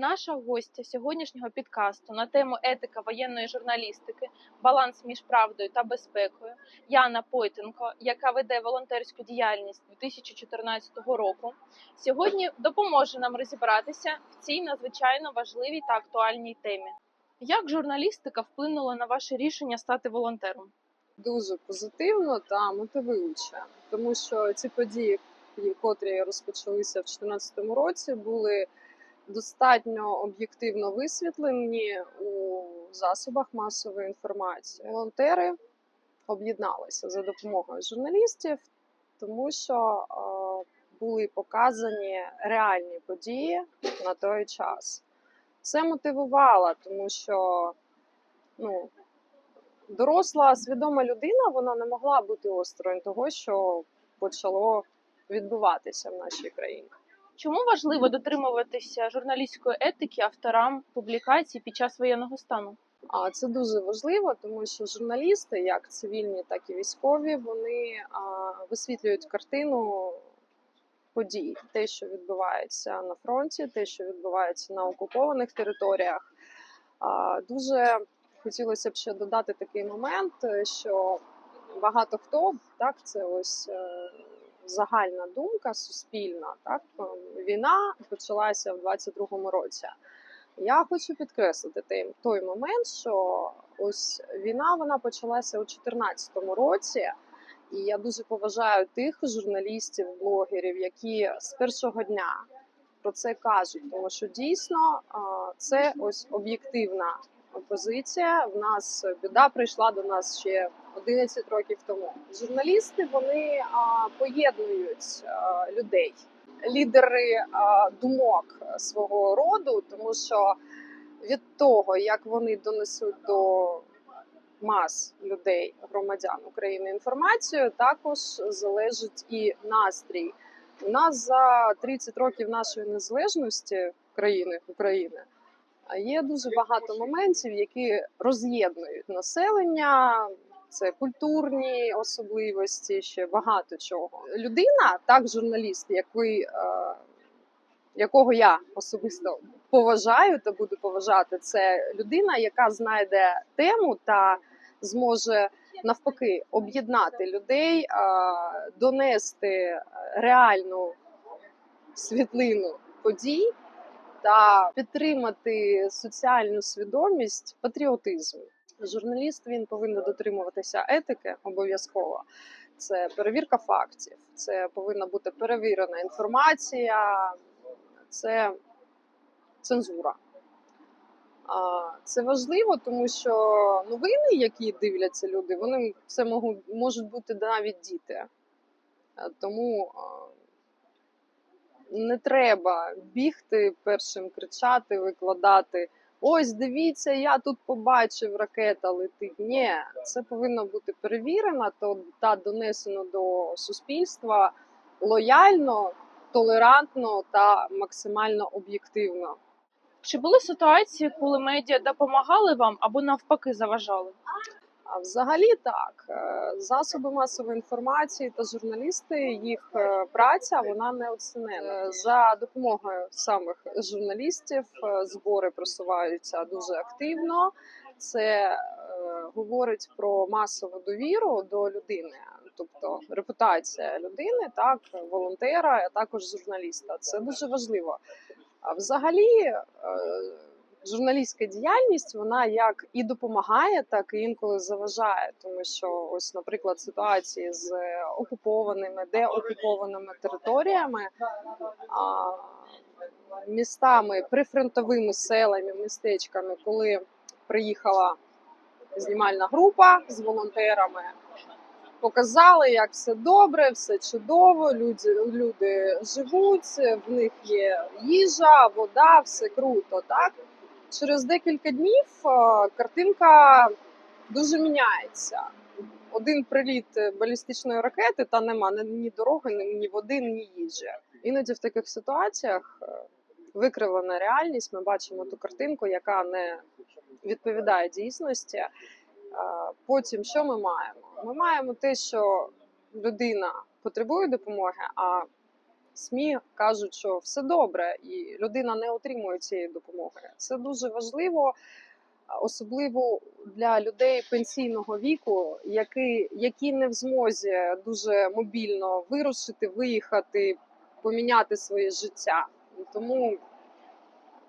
Наша гостя сьогоднішнього підкасту на тему етика воєнної журналістики, баланс між правдою та безпекою Яна Пойтенко, яка веде волонтерську діяльність 2014 року, сьогодні допоможе нам розібратися в цій надзвичайно важливій та актуальній темі. Як журналістика вплинула на ваше рішення стати волонтером? дуже позитивно та мотивуюче, тому що ці події, котрі розпочалися в 2014 році, були достатньо об'єктивно висвітлені у засобах масової інформації. Волонтери об'єдналися за допомогою журналістів, тому що е, були показані реальні події на той час. Це мотивувало, тому що ну, доросла свідома людина вона не могла бути осторонь того, що почало відбуватися в нашій країні. Чому важливо дотримуватися журналістської етики авторам публікацій під час воєнного стану? А це дуже важливо, тому що журналісти, як цивільні, так і військові, вони а, висвітлюють картину подій, те, що відбувається на фронті, те, що відбувається на окупованих територіях. А, дуже хотілося б ще додати такий момент, е, що багато хто так, це ось. Е, Загальна думка суспільна, так? Е, війна почалася в 22-му році. Я хочу підкреслити той, той момент, що ось війна вона почалася у 2014 році, і я дуже поважаю тих журналістів, блогерів, які з першого дня про це кажуть, тому що дійсно це ось об'єктивна позиція. В нас біда прийшла до нас ще 11 років тому. Журналісти вони а, поєднують а, людей, лідери а, думок свого роду, тому що від того, як вони донесуть до мас людей, громадян України інформацію, також залежить і настрій. У нас за 30 років нашої незалежності країни України є дуже багато моментів, які роз'єднують населення. Це культурні особливості, ще багато чого. Людина, так журналіст, який, е, якого я особисто поважаю та буду поважати, це людина, яка знайде тему та зможе навпаки об'єднати людей, е, донести реальну світлину подій та підтримати соціальну свідомість, патріотизм. Журналіст він повинен дотримуватися етики обов'язково. Це перевірка фактів, це повинна бути перевірена інформація, це цензура. Це важливо, тому що новини, які дивляться люди, вони це можуть, бути навіть діти. Е, Тому а, не треба бігти першим, кричати, викладати. Ось дивіться, я тут побачив, ракета летить. Ні, це повинно бути перевірено та донесено до суспільства лояльно, толерантно та максимально об'єктивно. Чи були ситуації, коли медіа допомагали вам або навпаки заважали? А взагалі так, Е, засоби масової інформації та журналісти, їх е, праця вона неоцінена. Е, За допомогою самих журналістів збори просуваються дуже активно. Це говорить про масову довіру до людини, тобто репутація людини, так волонтера, а також журналіста. Це дуже важливо. А взагалі. Е, журналістська діяльність вона як і допомагає, так і інколи заважає, тому що ось, наприклад, ситуації з окупованими, деокупованими територіями, а, містами, прифронтовими селами, містечками, коли приїхала знімальна група з волонтерами. Показали, як все добре, все чудово. Люди, люди живуть, в них є їжа, вода, все круто. Так через декілька днів е, картинка дуже міняється. Один приліт балістичної ракети, та нема ні- дороги, ні, води, ні їжі. Іноді в таких ситуаціях е, викривлена реальність. Ми бачимо ту картинку, яка не відповідає дійсності. Е, Потім що ми маємо? Ми маємо те, що людина потребує допомоги, а СМІ кажуть, що все добре, і людина не отримує цієї допомоги. Це дуже важливо, особливо для людей пенсійного віку, які, які не в змозі дуже мобільно вирушити, виїхати, поміняти своє життя. Тому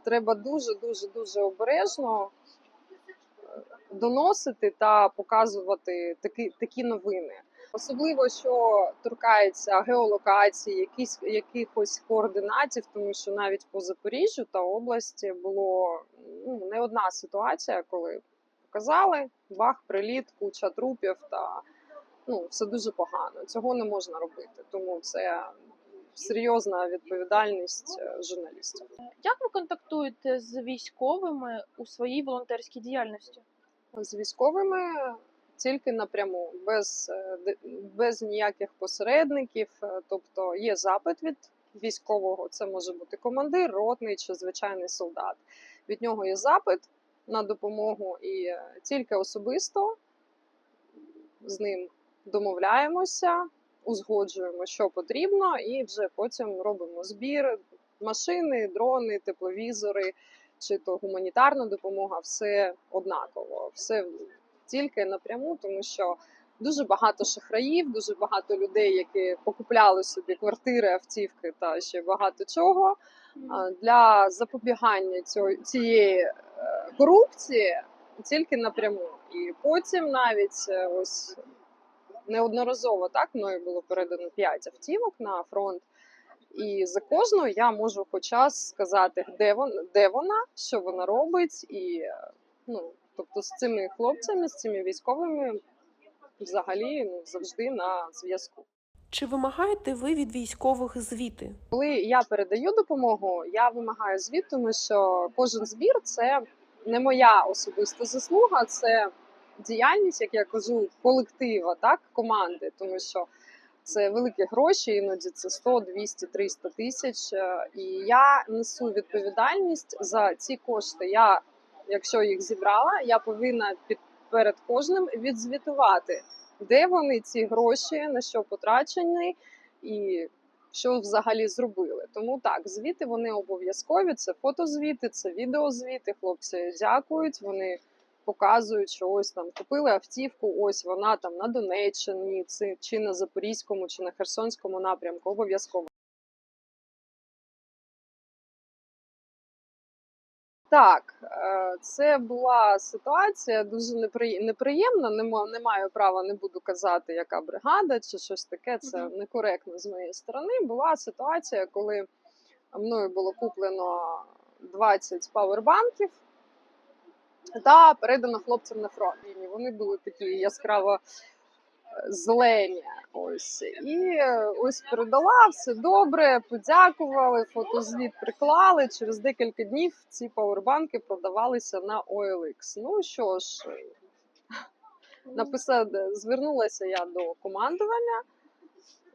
треба дуже дуже дуже обережно е, доносити та показувати такі, такі новини. Особливо, що торкається геолокації, якісь якихось координатів, тому що навіть по Запоріжжю та області було ну, не одна ситуація, коли показали бах, приліт, куча трупів та ну, все дуже погано. Цього не можна робити, тому це серйозна відповідальність е, журналістів. Як ви контактуєте з військовими у своїй волонтерській діяльності? з військовими тільки напряму, без, е, без ніяких посередників. Е, Тобто є запит від військового, це може бути командир, ротний чи звичайний солдат. Від нього є запит на допомогу, і е, тільки особисто з ним домовляємося, узгоджуємо, що потрібно, і вже потім робимо збір машини, дрони, тепловізори чи то гуманітарна допомога, все однаково, все тільки напряму, тому що дуже багато шахраїв, дуже багато людей, які покупляли собі квартири, автівки та ще багато чого. Для запобігання цього, цієї е, корупції тільки напряму. І потім навіть е, ось неодноразово так мною було передано 5 автівок на фронт. І за кожну я можу хоч час сказати, де вона, де вона, що вона робить, і е, ну, тобто з цими хлопцями, з цими військовими взагалі ну, завжди на зв'язку. Чи вимагаєте ви від військових звіти? Коли я передаю допомогу, я вимагаю звіт, тому що кожен збір це не моя особиста заслуга, це діяльність, як я кажу, колектива, так, команди, тому що це великі гроші, іноді це 100, 200, 300 тисяч. е, І я несу відповідальність за ці кошти. Я, якщо їх зібрала, я повинна під перед кожним відзвітувати, де вони ці гроші, на що потрачені, і що взагалі зробили. Тому так, звіти вони обов'язкові. Це фотозвіти, це відеозвіти. Хлопці дякують. Вони показують, що ось там купили автівку, ось вона там на Донеччині, чи- на Запорізькому, чи на Херсонському напрямку. Обов'язково. Так, е, це була ситуація дуже непри- неприємна. Не маю права, не буду казати, яка бригада чи щось таке. Це некоректно з моєї сторони. Була ситуація, коли мною було куплено 20 павербанків та передано хлопцям на фронт. І Вони були такі яскраво зелені. Ось і е, ось передала все добре, подякували, фотозвіт приклали. Через декілька днів ці павербанки продавалися на OLX. Ну що ж, написала, звернулася я до командування.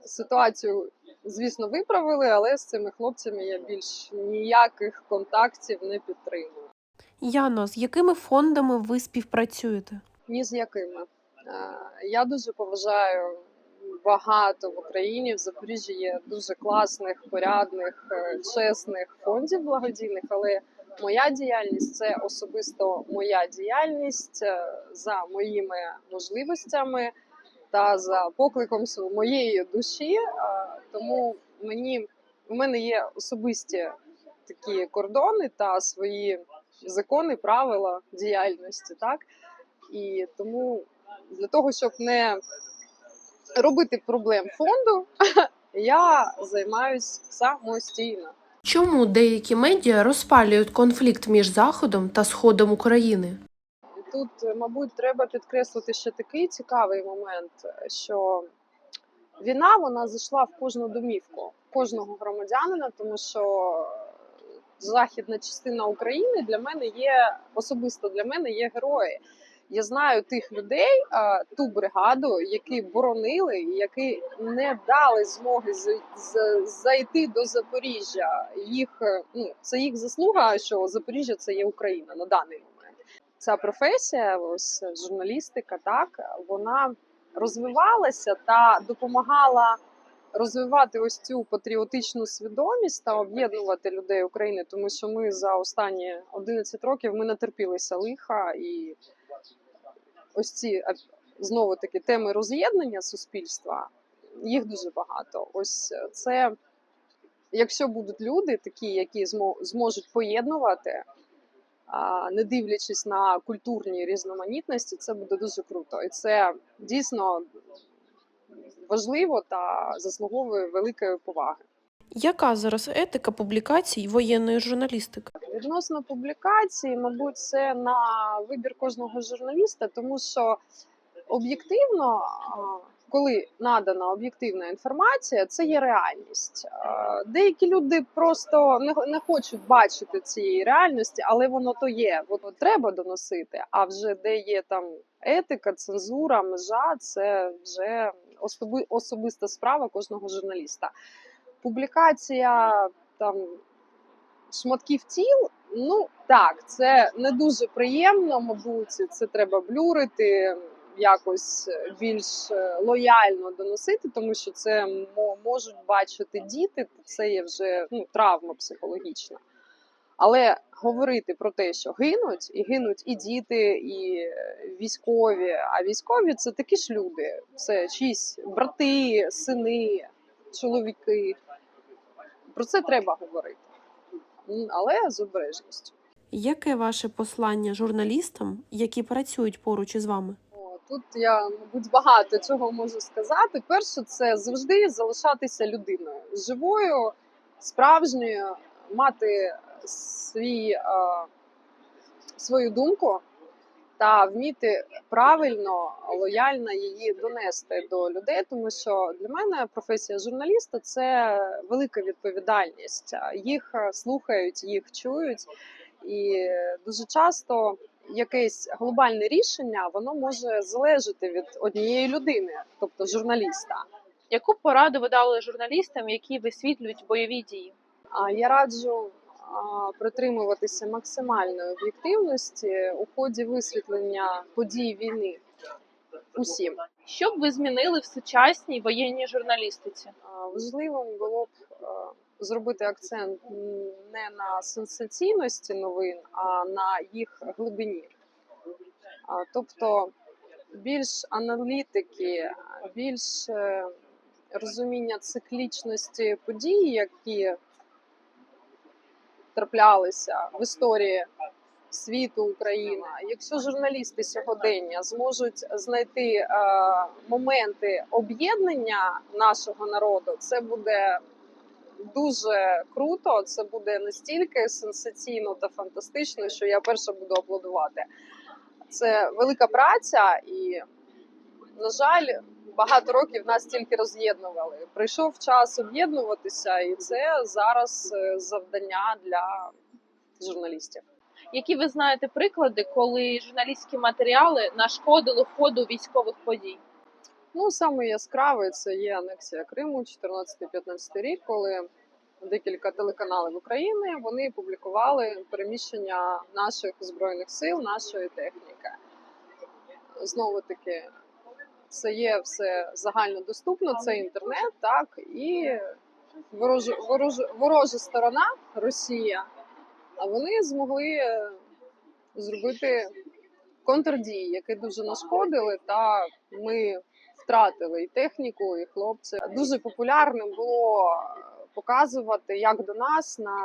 Ситуацію, звісно, виправили, але з цими хлопцями я більш ніяких контактів не підтримую. Яно, з якими фондами ви співпрацюєте? Ні з якими. Е, Я дуже поважаю багато в Україні. В Запоріжжі є дуже класних, порядних, е, чесних фондів благодійних, але моя діяльність це особисто моя діяльність е, за моїми можливостями та за покликом моєї душі. Тому мені у мене є особисті такі кордони та свої закони, правила діяльності, так і тому для того, щоб не робити проблем фонду, я займаюсь самостійно. Чому деякі медіа розпалюють конфлікт між Заходом та Сходом України? Тут, мабуть, треба підкреслити ще такий цікавий момент, що війна вона зайшла в кожну домівку кожного громадянина, тому що західна частина України для мене є особисто для мене є герої. Я знаю тих людей, ту бригаду, які боронили, які не дали змоги зайти до Запоріжжя. Їх е, ну це їх заслуга, що Запоріжжя це є Україна на даний момент. Ця професія, ось журналістика, так вона розвивалася та допомагала розвивати ось цю патріотичну свідомість та об'єднувати людей України, тому що ми за останні 11 років ми натерпілися лиха і ось ці знову таки теми роз'єднання суспільства. Їх дуже багато. Ось це, якщо будуть люди, такі, які змо- зможуть поєднувати, не дивлячись на культурні різноманітності, це буде дуже круто. І це дійсно важливо та заслуговує великої поваги. Яка зараз етика публікацій воєнної журналістики? Відносно публікації, мабуть, це на вибір кожного журналіста, тому що об'єктивно, коли надана об'єктивна інформація, це є реальність. Деякі люди просто не, хочуть бачити цієї реальності, але воно то є. Воно треба доносити. А вже де є там етика, цензура, межа, це вже особи, особиста справа кожного журналіста. Публікація там шматків тіл. Ну так, це не дуже приємно, мабуть, це треба блюрити, якось більш е, лояльно доносити, тому що це можуть бачити діти. Це є вже ну, травма психологічна. Але говорити про те, що гинуть, і гинуть і діти, і військові. А військові це такі ж люди. Це чиїсь брати, сини, чоловіки. Про це треба говорити. Але з обережністю. Яке ваше послання журналістам, які працюють поруч із вами? Тут я, мабуть, багато чого можу сказати. Перше, це завжди залишатися людиною живою, справжньою, мати свій, е, свою думку та вміти правильно, лояльно її донести до людей. Тому що для мене професія журналіста це велика відповідальність. Їх слухають, їх чують, і дуже часто якесь глобальне рішення воно може залежати від однієї людини, тобто журналіста. Яку пораду ви дали журналістам, які висвітлюють бойові дії? А я раджу притримуватися максимальної об'єктивності у ході висвітлення подій війни усім. Що б ви змінили в сучасній воєнній журналістиці? А, Важливим було б зробити акцент не на сенсаційності новин, а на їх глибині. Тобто більш аналітики, більш розуміння циклічності подій, які траплялися в історії світу України. Якщо журналісти сьогодення зможуть знайти е, моменти об'єднання нашого народу, це буде дуже круто. Це буде настільки сенсаційно та фантастично, що я перша буду аплодувати. Це велика праця, і, на жаль, багато років нас тільки роз'єднували. Прийшов час об'єднуватися, і це зараз е, завдання для журналістів. Які ви знаєте приклади, коли журналістські матеріали нашкодили ходу військових подій? Ну, саме яскравий це є анексія Криму 14-15 рік, коли декілька телеканалів України вони публікували переміщення наших збройних сил, нашої техніки. Знову таки, це є все загальнодоступно, це інтернет, так і ворожа, ворожа, ворожа сторона Росія. А вони змогли е, зробити контрдії, які дуже нашкодили, та ми втратили і техніку, і хлопців. Дуже популярним було показувати, як до нас на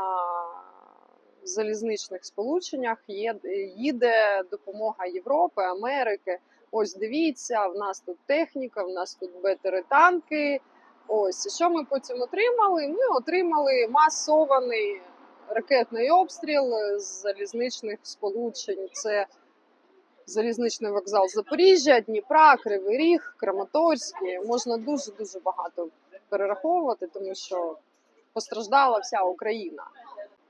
залізничних сполученнях є, їде допомога Європи, Америки. Ось дивіться, в нас тут техніка, в нас тут бетери танки. Ось що ми потім отримали? Ми отримали масований ракетний обстріл з залізничних сполучень. Це залізничний вокзал Запоріжжя, Дніпра, Кривий Ріг, Краматорський. Можна дуже дуже багато перераховувати, тому що постраждала вся Україна.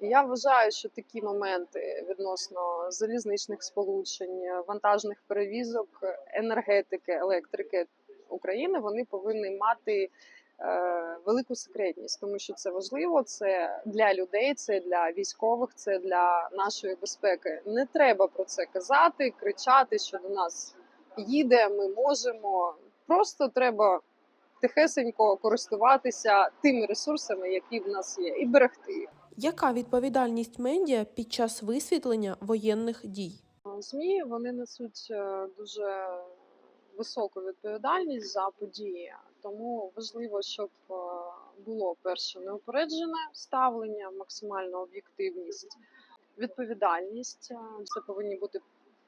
Я вважаю, що такі моменти відносно залізничних сполучень, вантажних перевізок, енергетики, електрики України вони повинні мати е, велику секретність, тому що це важливо. Це для людей, це для військових, це для нашої безпеки. Не треба про це казати, кричати, що до нас їде, ми можемо. Просто треба тихесенько користуватися тими ресурсами, які в нас є, і берегти. Яка відповідальність медіа під час висвітлення воєнних дій? ЗМІ вони несуть е, дуже високу відповідальність за події, тому важливо, щоб е, було перше неупереджене ставлення, максимальна об'єктивність, відповідальність. Е, Це повинні бути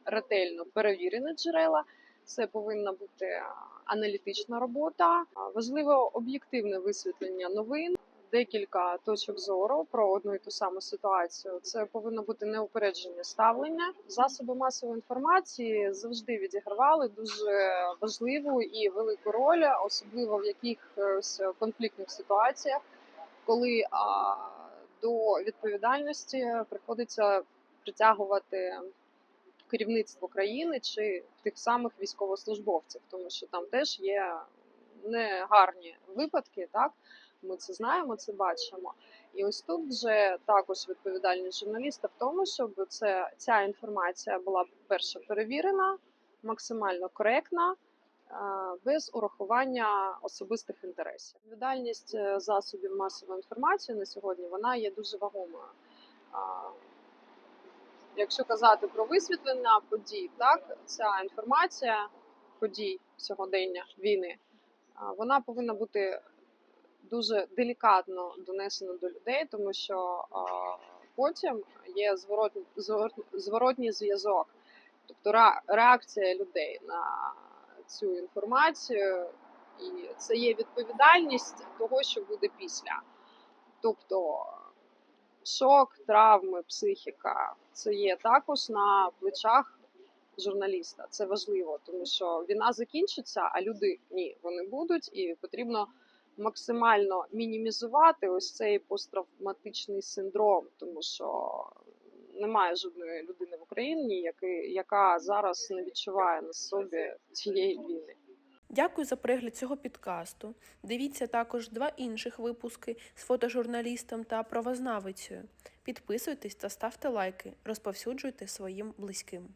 ретельно перевірені джерела. Це повинна бути аналітична робота. Важливо об'єктивне висвітлення новин, декілька точок зору про одну і ту саму ситуацію. Це повинно бути неупереджене ставлення. Засоби масової інформації завжди відігравали дуже важливу і велику роль, особливо в якихось конфліктних ситуаціях, коли а, до відповідальності приходиться притягувати керівництво країни чи тих самих військовослужбовців, тому що там теж є негарні випадки, так ми це знаємо, це бачимо. І ось тут вже також відповідальність журналіста в тому, щоб це ця інформація була перше перевірена, максимально коректна. е, Без урахування особистих інтересів. Відповідальність е, засобів масової інформації на сьогодні вона є дуже вагомою. Якщо казати про висвітлення подій, так ця інформація подій сьогодення війни, вона повинна бути дуже делікатно донесена до людей, тому що потім є зворотній, зворотній, зв'язок, тобто ре- реакція людей на цю інформацію, і це є відповідальність того, що буде після. Тобто шок, травми, психіка це є також на плечах журналіста. Це важливо, тому що війна закінчиться, а люди ні, вони будуть, і потрібно максимально мінімізувати ось цей посттравматичний синдром, тому що немає жодної людини в Україні, яка зараз не відчуває на собі цієї війни. Дякую за перегляд цього підкасту. Дивіться також два інших випуски з фотожурналістом та правознавицею. Підписуйтесь та ставте лайки, розповсюджуйте своїм близьким.